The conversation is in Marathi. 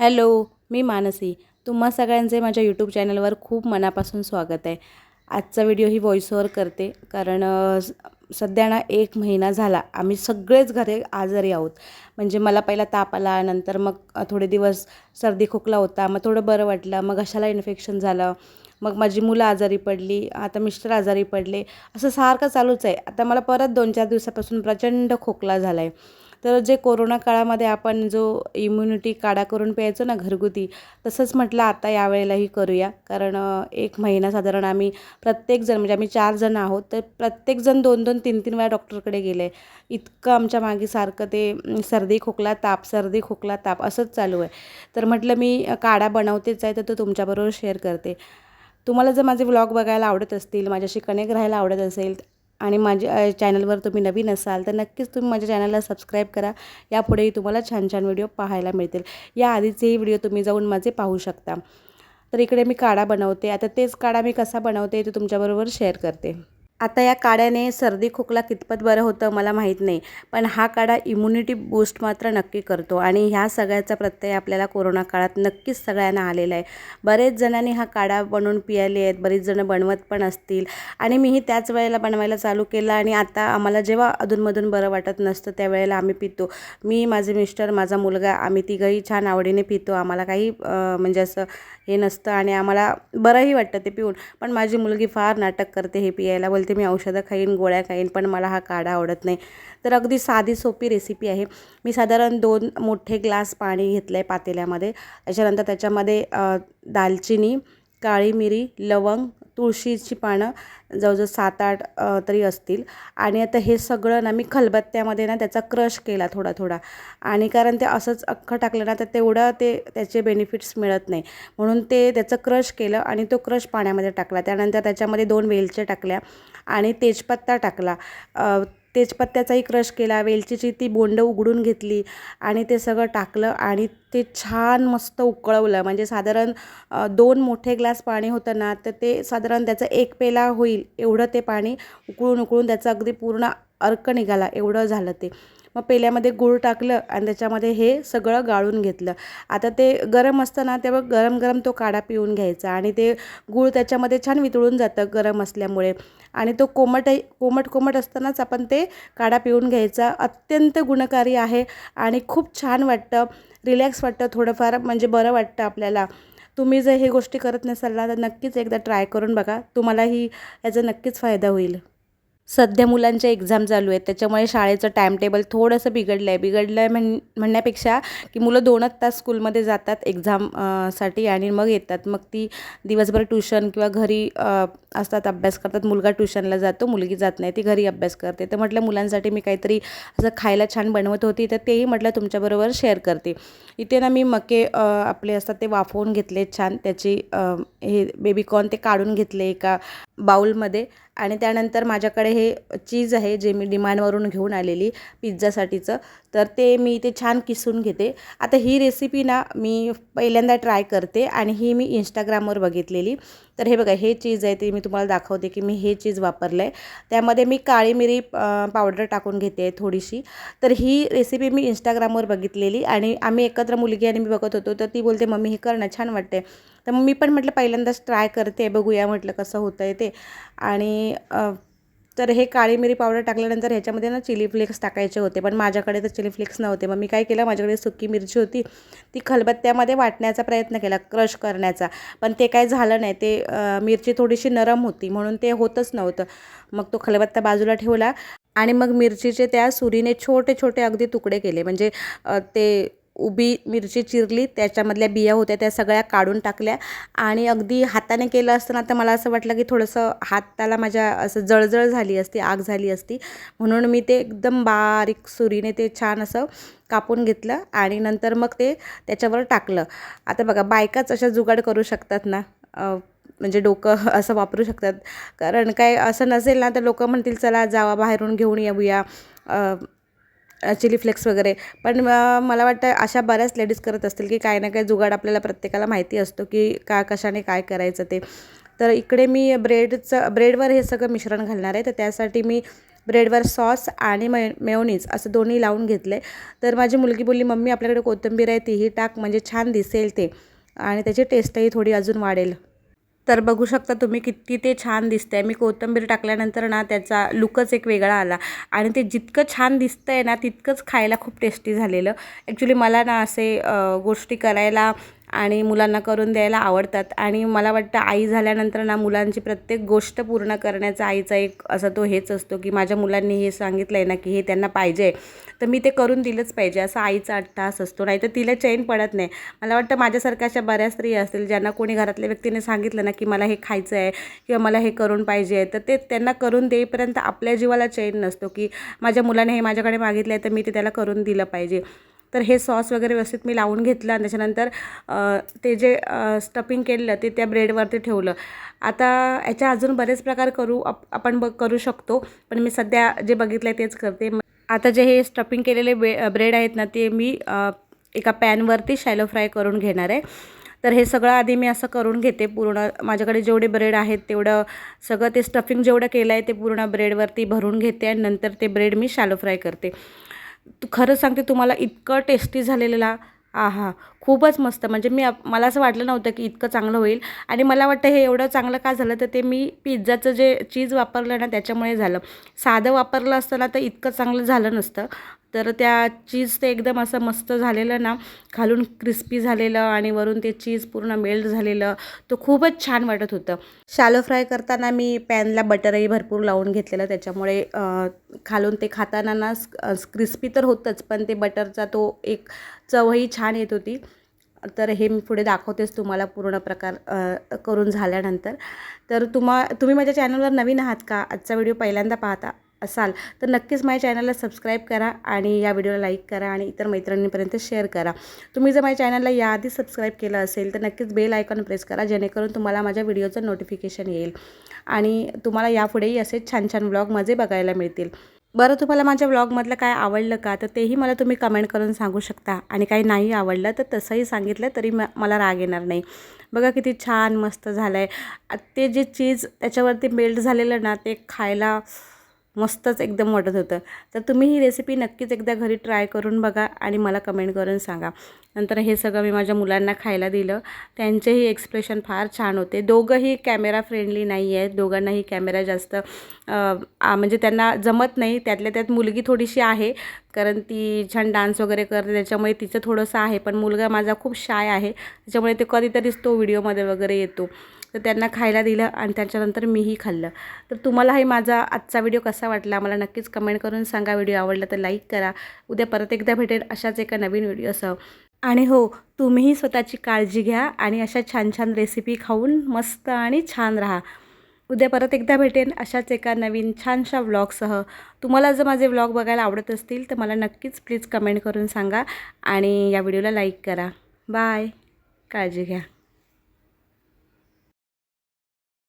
हॅलो मी मानसी. तुम्हा सगळ्यांचे माझ्या यूट्यूब चॅनलवर खूप मनापासून स्वागत आहे. आजचा व्हिडिओ ही व्हॉइस ओवर करते कारण सध्या ना एक महिना झाला. आम्ही सगळेच घरे आजारी आहोत. म्हणजे मला पहिला ताप आला नंतर मग थोडे दिवस सर्दी खोकला होता मग थोडं बरं वाटलं मग अशाला इन्फेक्शन झालं मग माझी मुलं आजारी पडली आता मिस्टर आजारी पडले असं सारखं चालूच आहे. आता मला परत दोन चार दिवसापासून प्रचंड खोकला झाला आहे तर जे कोरोना काळामध्ये आपण जो इम्युनिटी काढा करून प्यायचो ना घरगुती तसंच म्हटलं आता यावेळेलाही करूया. कारण एक महिना साधारण आम्ही प्रत्येकजण म्हणजे आम्ही चार जण आहोत तर प्रत्येकजण दोन दोन तीन तीन वेळा डॉक्टरकडे गेले. इतकं आमच्या मागे सारखं ते सर्दी खोकला ताप सर्दी खोकला ताप असंच चालू आहे. तर म्हटलं मी काढा बनवतेच आहे तर तो तुमच्याबरोबर शेअर करते. तुम्हाला जर माझे व्लॉग बघायला आवडत असतील माझ्याशी कनेक्ट राहायला आवडत असेल आणि माझ्या चॅनलवर तुम्ही नवीन असाल तर नक्कीच तुम्ही माझ्या चॅनलला सबस्क्राईब करा. यापुढेही तुम्हाला छान छान व्हिडिओ पाहायला मिळतील. या आधीचेही व्हिडिओ तुम्ही जाऊन माझे पाहू शकता. तर इकडे मी काढा बनवते. आता तेच काढा मी कसा बनवते ते तुमच्याबरोबर शेअर करते. आता या काढ्याने सर्दी खोकला कितपत बरं होतं मला माहीत नाही पण हा काढा इम्युनिटी बूस्ट मात्र नक्की करतो आणि ह्या सगळ्याचा प्रत्यय आपल्याला कोरोना काळात नक्कीच सगळ्यांना आलेला आहे. बरेच जणांनी हा काढा बनवून पियाले आहेत बरेच जणं बनवत पण असतील आणि मीही त्याच वेळेला बनवायला चालू केलं आणि आता आम्हाला जेव्हा अधूनमधून बरं वाटत नसतं त्यावेळेला आम्ही पितो. मी माझे मिस्टर माझा मुलगा आम्ही तिघंही छान आवडीने पितो. आम्हाला काही म्हणजे असं हे नसतं आणि आम्हाला बरंही वाटतं ते पिऊन पण माझी मुलगी फार नाटक करते हे पियायला. बोलते मी औषधं खाईन गोळ्या खाईन पण मला हा काढा आवडत नाही. तर अगदी साधी सोपी रेसिपी आहे. मी साधारण दोन मोठे ग्लास पाणी घेतलं आहे पातेल्यामध्ये. त्याच्यानंतर त्याच्यामध्ये दालचिनी काळी मिरी लवंग तुळशीची पानं जवळजवळ सात आठ तरी असतील. आणि आता हे सगळं ना मी खलबत्त्यामध्ये ना त्याचा क्रश केला थोडा थोडा आणि कारण ते असंच अख्खं टाकलं ना तर तेवढं ते त्याचे बेनिफिट्स मिळत नाही. म्हणून ते त्याचं क्रश केलं आणि तो क्रश पाण्यामध्ये टाकला. त्यानंतर त्याच्यामध्ये दोन वेलच्या टाकल्या आणि तेजपत्ता टाकला. तेजपत्त्याचाही क्रश केला वेलचीची ती बोंडं उघडून घेतली आणि ते सगळं टाकलं आणि ते छान मस्त उकळवलं. म्हणजे साधारण दोन मोठे ग्लास पाणी होतं ना तर ते साधारण त्याचं एक पेला होईल एवढं ते पाणी उकळून उकळून त्याचं अगदी पूर्ण अर्क निघाला एवढं झालं ते. मग पेल्यामध्ये गूळ टाकलं आणि त्याच्यामध्ये हे सगळं गाळून घेतलं. आता ते गरम असतं ना तेव्हा गरम गरम तो काढा पिऊन घ्यायचा आणि ते गूळ त्याच्यामध्ये छान वितळून जातं गरम असल्यामुळे. आणि तो कोमटही कोमट कोमट असतानाच आपण ते काढा पिऊन घ्यायचा. अत्यंत गुणकारी आहे आणि खूप छान वाटतं रिलॅक्स वाटतं थोडंफार म्हणजे बरं वाटतं आपल्याला. तुम्ही जर हे गोष्टी करत नसाल ना तर नक्कीच एकदा ट्राय करून बघा. तुम्हालाही याचा नक्कीच फायदा होईल. सध्या मुलांच्या एक्झाम चालू आहेत. त्याच्यामुळे शाळेचं टाईम टेबल थोडंसं बिघडलं आहे बिघडलं आहे म्हण म्हणण्यापेक्षा की मुलं दोनच तास स्कूलमध्ये जातात एक्झामसाठी आणि मग येतात. मग ती दिवसभर ट्युशन किंवा घरी असतात अभ्यास करतात. मुलगा ट्युशनला जातो मुलगी जात नाही. ती घरी अभ्यास करते. तर म्हटलं मुलांसाठी मी काहीतरी असं खायला छान बनवत होती तर तेही म्हटलं तुमच्याबरोबर शेअर करते. इथे ना मी मके आपले असतात ते वाफवून घेतले छान. त्याची हे बेबीकॉर्न ते काढून घेतले एका बाऊलमध्ये आणि त्यानंतर माझ्याकडे हे चीज आहे जे मी डिमांडवरून घेऊन आलेली पिझ्झासाठीचं. तर ते मी ते छान किसून घेते. आता ही रेसिपी ना मी पहिल्यांदा ट्राय करते आणि ही मी इंस्टाग्रामवर बघितलेली. तर हे बघा हे चीज आहे ते मी तुम्हाला दाखवते की मी हे चीज वापरलं आहे त्यामध्ये मी काळी मिरी पावडर टाकून घेते थोडीशी. तर ही रेसिपी मी इंस्टाग्रामवर बघितलेली आणि आम्ही एकत्र मुलगी आणि मी बघत होतो तर ती बोलते मम्मी हे करणं छान वाटते तर मी पण म्हटलं पहिल्यांदाच ट्राय करते बघूया म्हटलं कसं होतं आहे ते. आणि तर हे काळी मिरी पावडर टाकल्यानंतर ह्याच्यामध्ये ना चिली फ्लेक्स टाकायचे होते. पण माझ्याकडे तर चिली फ्लेक्स नव्हते. मग मी काय केलं? माझ्याकडे सुकी मिरची होती. ती खलबत्त्यामध्ये वाटण्याचा प्रयत्न केला क्रश करण्याचा. पण ते काय झालं नाही. ते मिरची थोडीशी नरम होती. म्हणून ते होतच नव्हतं. मग तो खलबत्ता बाजूला ठेवला आणि मग मिरचीचे त्या सुरीने छोटे छोटे अगदी तुकडे केले. म्हणजे ते उभी मिरची चिरली त्याच्यामधल्या बिया होत्या त्या सगळ्या काढून टाकल्या. आणि अगदी हाताने केलं असताना तर मला असं वाटलं की थोडंसं हाताला माझ्या असं जळजळ झाली असती आग झाली असती. म्हणून मी ते एकदम बारीक सुरीने ते छान असं कापून घेतलं आणि नंतर मग ते त्याच्यावर टाकलं. आता बघा बायकाच अशा जुगाड करू शकतात ना? म्हणजे डोकं असं वापरू शकतात. कारण काय असं नसेल ना तर लोक म्हणतील चला जावा बाहेरून घेऊन येऊया. चिली फ्लेक्स वगैरे. पण मला वाटतं अशा बऱ्याच लेडीज करत असतील की काही ना काही जुगाड आपल्याला प्रत्येकाला माहिती असतो की का कशाने काय करायचं ते. तर इकडे मी ब्रेडचं ब्रेडवर हे सगळं मिश्रण घालणार आहे. तर त्यासाठी मी ब्रेडवर सॉस आणि मे मेवनीज असं दोन्ही लावून घेतले. तर माझी मुलगी बोलली मम्मी आपल्याकडे कोथिंबीर आहे तीही टाक म्हणजे छान दिसेल ते. आणि त्याची टेस्टही थोडी अजून वाढेल. तर बघू शकता तुम्ही किती ते छान दिसतंय. मी कोथिंबीर टाकल्यानंतर ना त्याचा लुकच एक वेगळा आला. आणि ते जितकं छान दिसतंय ना तितकंच खायला खूप टेस्टी झालेलं. ॲक्च्युली मला ना असे गोष्टी करायला आणि मुलांना करून द्यायला आवडतात. आणि मला वाटतं आई झाल्यानंतर ना मुलांची प्रत्येक गोष्ट पूर्ण करण्याचा आईचा एक असा तो हेच असतो की माझ्या मुलांनी हे सांगितलं आहे ना की हे त्यांना पाहिजे तर मी ते करून दिलंच पाहिजे. असा आईचा अट्टास असतो. नाही तर तिला चैन पडत नाही. मला वाटतं माझ्यासारख्या अशा बऱ्याच स्त्री असतील ज्यांना कोणी घरातल्या व्यक्तीने सांगितलं ना की मला हे खायचं आहे किंवा मला हे करून पाहिजे तर ते त्यांना करून देईपर्यंत आपल्या जीवाला चैन नसतो की माझ्या मुलाने हे माझ्याकडे मागितलं आहे तर मी ते त्याला करून दिलं पाहिजे. तर हे सॉस वगैरे व्यवस्थित मी लावून घेतलं आणि त्याच्यानंतर ते जे स्टफिंग केलेलं ते त्या ब्रेडवरती ठेवलं. आता याच्या अजून बरेच प्रकार करू आप आपण ब करू शकतो पण मी सध्या जे बघितलं आहे तेच करते. आता जे हे स्टफिंग केलेले बे ब्रेड आहेत ना ते मी एका पॅनवरती शॅलो फ्राय करून घेणार आहे. तर हे सगळं आधी मी असं करून घेते पूर्ण माझ्याकडे जेवढे ब्रेड आहेत तेवढं सगळं ते स्टफिंग जेवढं केलं आहे ते पूर्ण ब्रेडवरती भरून घेते आणि नंतर ते ब्रेड मी शॅलो फ्राय करते. खरं सांगते तुम्हाला इतकं टेस्टी झालेलं आहा खूपच मस्त. म्हणजे मी मला असं वाटलं नव्हतं की इतकं चांगलं होईल. आणि मला वाटतं हे एवढं चांगलं का झालं? तर ते मी पिझ्झाचं जे चीज वापरलं ना त्याच्यामुळे झालं. साधं वापरलं असतं ना तर इतकं चांगलं झालं नसतं. तर त्या चीज ते एकदम असं मस्त झालेलं ना खालून क्रिस्पी झालेलं आणि वरून ते चीज पूर्ण मेल्ट झालेलं तो खूपच छान वाटत होतं. शालो फ्राय करताना मी पॅनला बटरही भरपूर लावून घेतलेलं त्याच्यामुळे खालून ते खाताना ना क्रिस्पी तर होतंच पण ते बटरचा तो एक चवही छान येत होती. तर हे मी पुढे दाखवतेच तुम्हाला पूर्ण प्रकार करून झाल्यानंतर. तर तुम्हा तुम्ही माझ्या चॅनलवर नवीन आहात का? आजचा व्हिडिओ पहिल्यांदा पाहता. असाल तर नक्कीच माझ्या चॅनलला सबस्क्राईब करा आणि या व्हिडिओला लाईक करा आणि इतर मैत्रिणींपर्यंत शेअर करा. तुम्ही जर माझ्या चॅनलला याआधी सबस्क्राईब केलं असेल तर नक्कीच बेल आयकॉन प्रेस करा जेणेकरून तुम्हाला माझ्या व्हिडिओचं नोटिफिकेशन येईल आणि तुम्हाला यापुढेही असे छान छान ब्लॉग माझे बघायला मिळतील. बरं तुम्हाला माझ्या ब्लॉगमधलं काय आवडलं का? तर तेही मला तुम्ही कमेंट करून सांगू शकता आणि काही नाही आवडलं तर तसंही सांगितलं तरी म मला राग येणार नाही. बघा किती छान मस्त झालं आहे ते जे चीज त्याच्यावरती मेल्ट झालेलं ना ते खायला मस्तच एकदम वाटत होतं. तर तुम्ही ही रेसिपी नक्कीच एकदा घरी ट्राय करून बघा आणि मला कमेंट करून सांगा. नंतर हे सगळं मी माझ्या मुलांना खायला दिलं. त्यांचेही एक्सप्रेशन फार छान होते. दोघंही कॅमेरा फ्रेंडली नाही आहेत. दोघांनाही कॅमेरा जास्त म्हणजे त्यांना जमत नाही. त्यातल्या त्यात मुलगी थोडीशी आहे. कारण ती छान डान्स वगैरे करते. त्याच्यामुळे तिचं थोडंसं आहे. पण मुलगा माझा खूप शाय आहे. त्याच्यामुळे ते कधीतरीच तो व्हिडिओमध्ये वगैरे येतो. तर त्यांना खायला दिलं आणि त्याच्यानंतर मीही खाल्लं. तर तुम्हालाही माझा आजचा व्हिडिओ कसा वाटला मला नक्कीच कमेंट करून सांगा. व्हिडिओ आवडला तर लाईक करा. उद्या परत एकदा भेटेल अशाच एका नवीन व्हिडिओसह. आणि हो तुम्हीही स्वतःची काळजी घ्या आणि अशा छान छान रेसिपी खाऊन मस्त आणि छान राहा. उद्या परत एकदा भेटेन अशाच एका नवीन छानशा व्लॉगसह तुम्हाला जर माझे व्लॉग बघायला आवडत असतील तर मला नक्कीच प्लीज कमेंट करून सांगा आणि या व्हिडिओला लाईक करा. बाय काळजी घ्या.